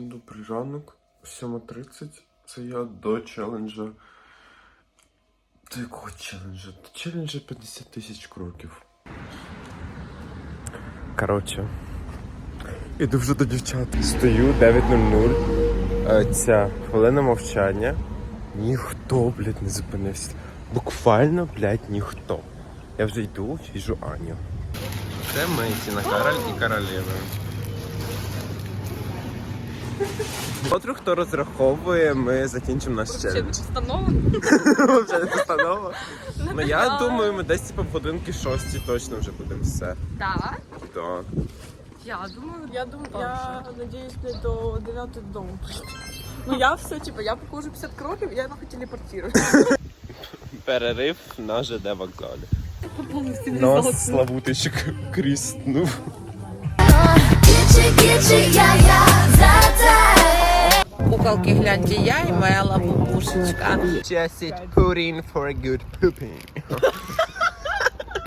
Всім добрий ранок. 7.30. Це я до челенджа. До якого челенджа? До челенджа 50 тисяч кроків. Коротше. Іду вже до дівчат. Стою 9.00. Е, Ця хвилина мовчання. Ніхто, блядь, не зупинився. Буквально, блядь, ніхто. Я вже йду, віжу Аню. Це ми, Тіна Кароль і королева. Потроху хто розраховує, ми закінчимо наш челендж. Вже не постанова. Ну я думаю, ми десь типу в годинки шості точно вже будемо все. Так. Так. Я думаю, Я думаю, я надіюсь, не до 9 додому прийти. Ну я все, типу, я покажу 50 кроків, я нахуй телепортирую. Перерив на ЖД вокзалі. Нас славутичок кріснув. Куколки, гляньте, я і моя лапушечка. Just put in for a good pooping.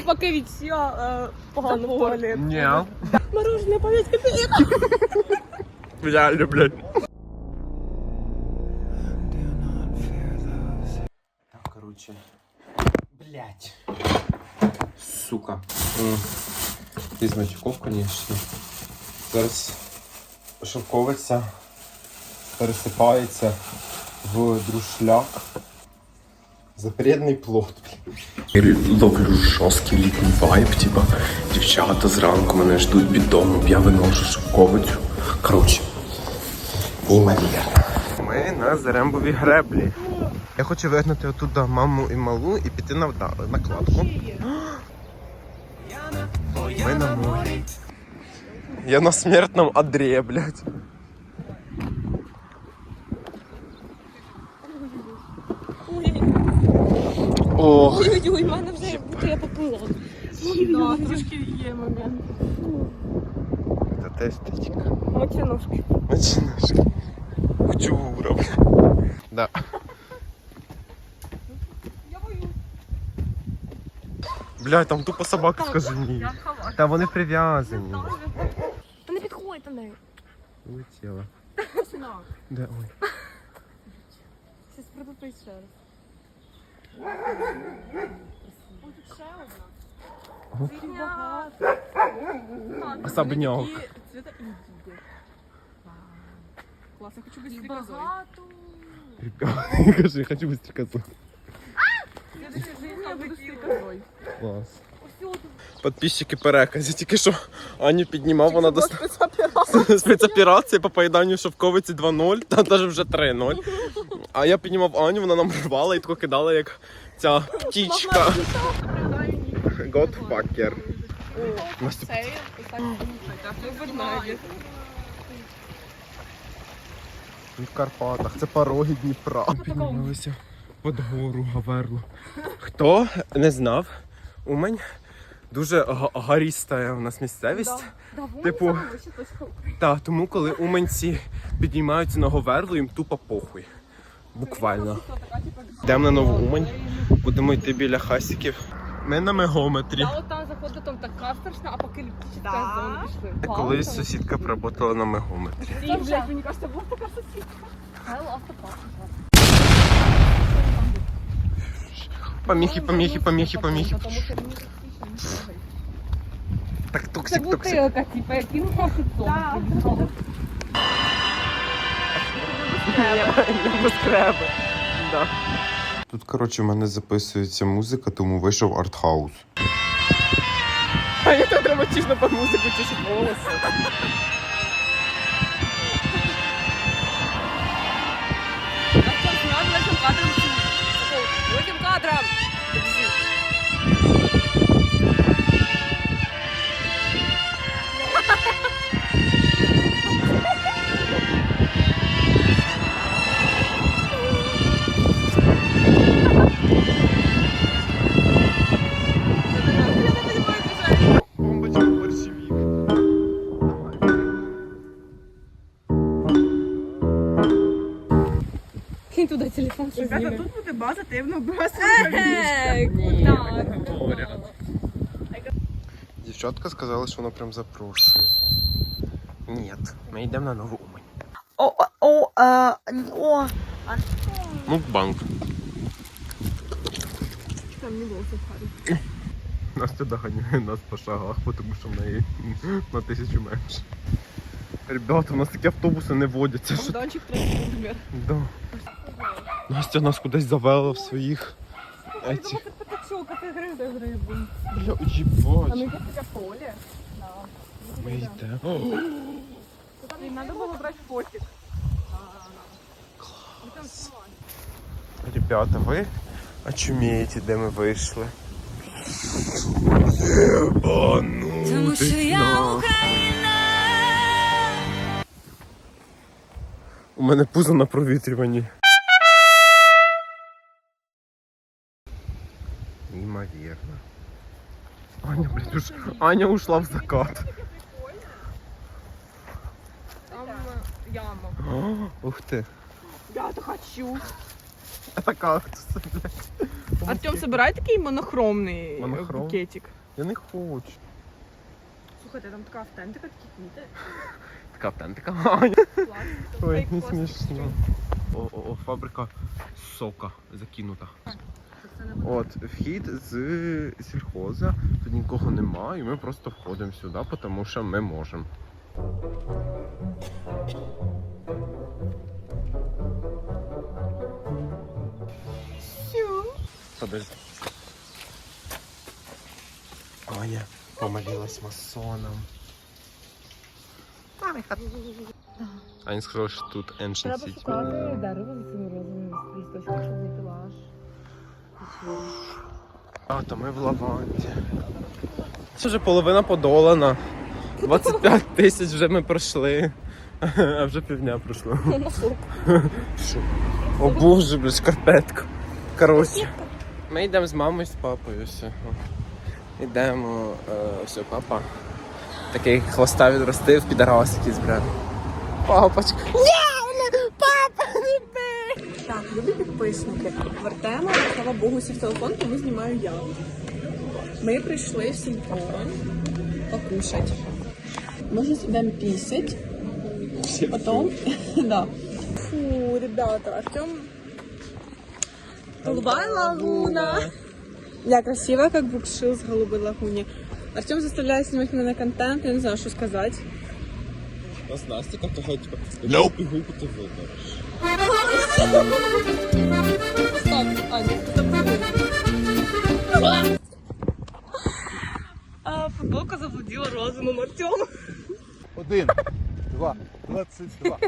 Поки від всього е, погано туалет. Ні. Мороженое повіть копійка. Реально, блядь. Так, короче. Блять. Сука. М. Без матюков, конечно. Зараз шовковиця пересипається в друшляк. Запредний плод. Ловлю жорсткий літній вайб, типа дівчата зранку мене ждуть під домом, я виношу шовковицю. Коротше, неймовірно. Ми на Зарембовій греблі. Я хочу вигнати отуда маму і малу і піти на вда- накладку. Ми на морі. Я на смертном одрі, блядь. Ох. Ой-ой-ой, в мене вже будто я поплила. Да, трішки є момент. Та те естетика. Мочинушки. Начинашки. Хочу ура. Да. Блядь, там тупо собака скажи ні. Та вони прив'язані. Та не підходь до неї. Улетіла. Де ой. Щас придупить ще раз. Ой, тут ще одна. Скільки багато. Особняк. Такі Цвіта індіго. Клас, я хочу без стрікозой. Ребята, кажи, я хочу быстрее козу. Я таке життя, я буду стрікозой. Клас. Подписчики переказі, тільки що Аню піднімав, вона до спецоперація. спецоперації по поїданню шовковиці 2-0, та навіть вже 3-0. А я піднімав Аню, вона нам рвала і тако кидала, як ця птічка. Godfucker. Ми в Карпатах, це пороги Дніпра. Піднімалися під гору Гаверлу. Хто не знав, Умань дуже гаріста у нас місцевість. Типу, та, тому коли уманці піднімаються на Говерлу, їм тупо похуй. Буквально. Йдемо на нову Умань, будемо йти біля хасиків. Ми на мегометрі. Я от там заходжу, там така страшна, а поки літичка зона пішли. Колись сусідка працювала на мегометрі. Блядь, мені кажется, була така сусідка. Поміхи, поміхи, поміхи, поміхи. Так токсик, токсик. бутилка, типа, яким офіцом. Да. Тут, коротше, в мене записується музика, тому вийшов артхаус. А я то драматично по музику чи волоси. Ребята, зніме. тут буде база темного база. Дівчатка сказала, що вона прям запрошує. Ні, ми йдемо на нову Умань. О, О, а, о. Мукбанк. Там не було сухарі. Настя доганяє нас по шагах, тому що в неї на тисячу менше. Ребята, у нас такі автобуси не водяться. Що... Третій розмір. Да. Настя нас кудись завела в своїх. Еці. Патачок, ти гриби гриби. Бля, А ми тут таке поле. Ми йдемо. Не треба було брати фотик. Ребята, ви очумієте, де ми вийшли. Ну, Тому що я знав. У мене пузо на провітрюванні. Неймовірно. Аня, блядь, уж... Аня ушла в закат. Там е, яма. О, ух ти. Я то хочу. Это кактус, блядь. Артем, собирай такий монохромний Монохром? букетик. Я не хочу. Слухайте, там така автентика, такі квіти. Така автентика. Аня. Ой, не пост. смішно. О, о, о, фабрика сока закинута. От, вхід з сільхоза, тут нікого немає, і ми просто входимо сюди, тому що ми можемо. Подожди. Аня помолилась масоном. Аня сказала, що тут Ancient City. А, то ми в Лаванті. Це вже половина подолана. 25 тисяч вже ми пройшли. А вже півдня пройшло. Що? О боже, блядь, шкарпетка. Коротше. Ми йдемо з мамою, з папою. Все. Йдемо, е, все, папа. Такий хвоста відростив, підарас якийсь, бля. Папочка. Так, любі підписники. Вертаємо, слава Богу, сів телефон, тому знімаю я. Ми прийшли в сільпо покушать. Ми зараз йдемо пісять. Потом, да. Фу, ребята, Артем... Голубая лагуна. Я красивая, как букшил с голубой лагуни. Артем заставляет снимать меня на контент, я не знаю, что сказать. У нас Настя така, типа, яку пігулку ти вибереш? Стоп, Аня, А, футболка заблудила розумом Артем. Один, два, двадцять два.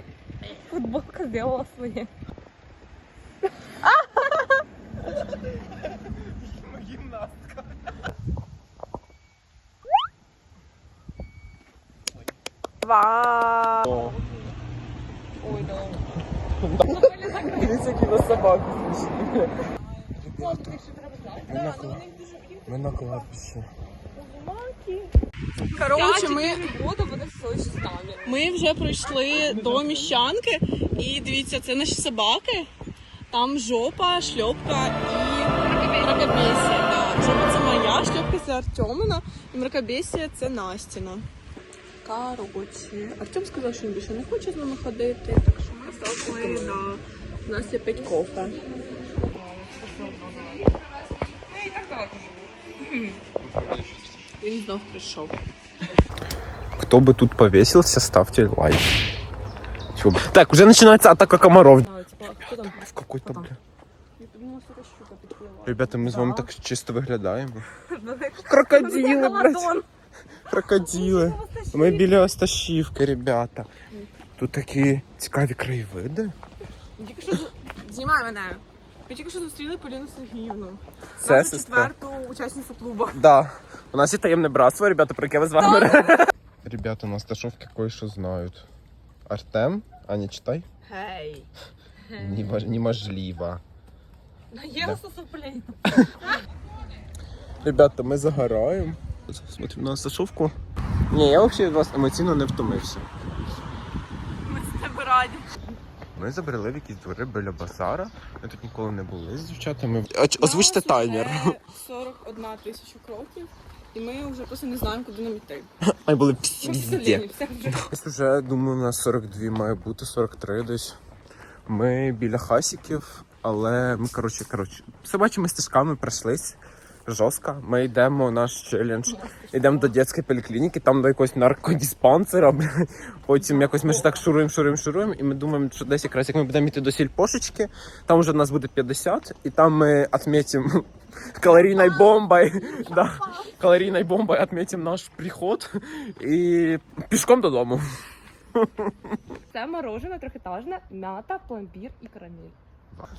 Футболка сделала своє. О. Дивіться, які на смішні. Ми на Ми кладбищі. Коротше, ми, ми вже пройшли до міщанки, і дивіться, це наші собаки. Там жопа, шльопка і мракобесія. Да. Жопа це моя, шльопка це Артемина, і мракобесія це Настіна. Коротше, Артем сказав, що він більше не хоче з нами ходити, так що ми залишили, да. У нас є п'ять кофе. Він знов прийшов. Кто бы тут повесился, ставьте лайк. Чё бы- Так, уже начинается атака комаров. А, типа, хто там? В какой-то, бля. Я подумала, що це щука підпливла. Ребята, ми з вами так чисто виглядаємо. Крокодили, Крокодили, блядь. Крокодили. Ми біля Осташівки, ребята. Тут такі цікаві краєвиди. Тільки що з- знімай мене. Ми тільки що зустріли Поліну Сергіївну. Це Нашу сестра. четверту учасницю клубу. Да. У нас є таємне братство, ребята, про яке ви з вами. Ребята, на Сташовці кое-що знають. Артем, Аня, читай. Гей. Неможливо. Сосоплень. Ребята, ми загораємо. Смотрим на Сашовку. Ні, я взагалі від вас емоційно не втомився. Ми з тебе раді. Ми забрали в якісь двори біля базара. Ми тут ніколи не були з дівчатами. Озвучте таймер. 41 тисячу кроків. і ми вже просто не знаємо, куди нам йти. Ми були селі, вже. Ось вже, думаю, у нас 42 має бути, 43 десь. Ми біля хасіків, але ми, коротше, коротше, собачими стежками пройшлись. Жорстко. Ми йдемо наш челендж. Йдемо до дитячої поліклініки, там до якогось наркодиспансера. Потім якось ми ж так шуруємо, шуруємо, шуруємо, і ми думаємо, що десь якраз як ми будемо йти до сільпошечки, там вже нас буде 50, і там ми відмітимо калорійною бомбою. Да, калорійною бомбою відмітимо наш приход і пішком додому. Це морожене трьохетажне, мята, пломбір і карамель.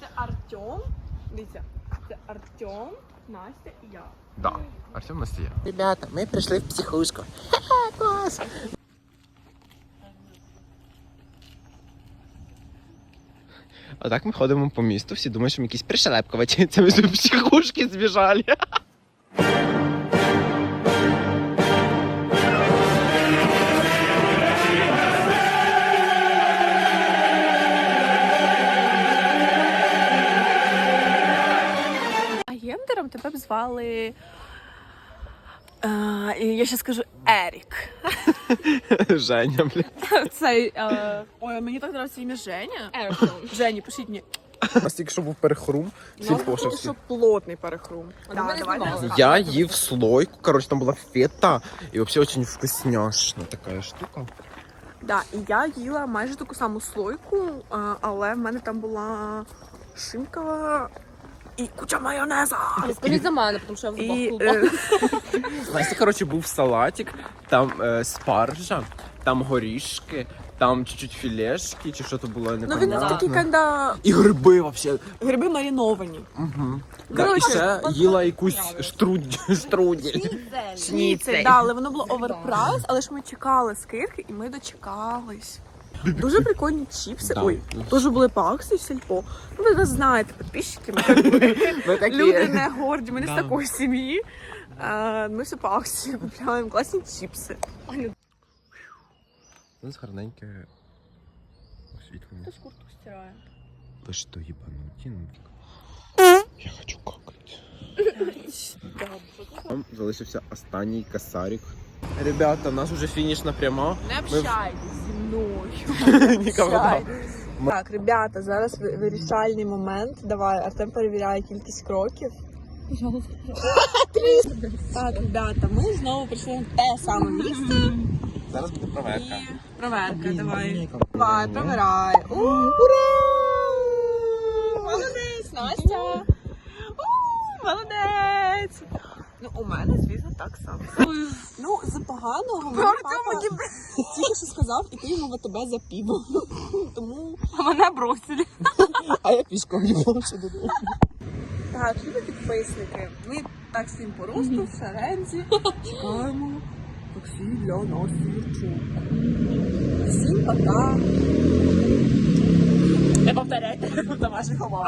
Це Артем. Дивіться, це Артем, Настя і я. Да, Артем Настя. Ребята, ми прийшли в психушку. Ха-ха, клас! А так ми ходимо по місту, всі думають, що ми якісь пришелепкуваті. Це ми з психушки збіжали. Агентером тебе б звали. Е, і я ще скажу Ерік. Женя, блядь. Цей. Е... Ой, мені так подобається ім'я Женя. Ерсон. Жені, пишіть мені. У нас тільки що був перехрум в сільпошевці. що плотний перехрум. А ми не знімали. Я їв слойку, коротше, там була фета, і взагалі очень вкусняшна така штука. Да, і я їла майже таку саму слойку, е, але в мене там була шинка і куча майонеза. Скоріше за мене, тому що я І, в е, Настя, коротше, був салатик, там е, спаржа, там горішки, там чуть-чуть філешки, чи що то було, я не ну він пам'ятаю. такий канда І гриби вообще. гриби мариновані. Угу. Да, і Коротше, ще їла якусь штруд... штрудель. Шніцель, да, але воно було оверпрайс, але ж ми чекали скидки і ми дочекались. Дуже прикольні чіпси. Да. Ой, теж були по акції сільпо. Ну, ви нас знаєте, підписчики. Ми Ми такі. люди не горді, ми не з такої сім'ї. Е, Ми все по акції купляємо класні чіпси. У нас гарненьке освітлення. куртку стирає. Ви що, їбануті? Ну, Я хочу какать. Там залишився останній косарик. Ребята, у нас уже фінішна пряма. Не общайтесь зі мною. Ніколи. Так, ребята, зараз вирішальний момент. Давай, Артем перевіряє кількість кроків. Так, ребята, ми знову прийшли на те саме місце. Зараз буде проверка. Проверка, давай. Давай, провіряй. У, Ура! Молодець, Настя! Молодець! Ну, у мене, звісно, так само. Ну, за поганого мені папа тільки що сказав, і ти йому АТБ за піво. Тому А мене бросили. А я пішком їбав ще додому. Так, любі підписники. Ми так всім по росту в шерензі чекаємо таксі для Насті Юрчук. Всім пока. Не повторяйте до ваших умов.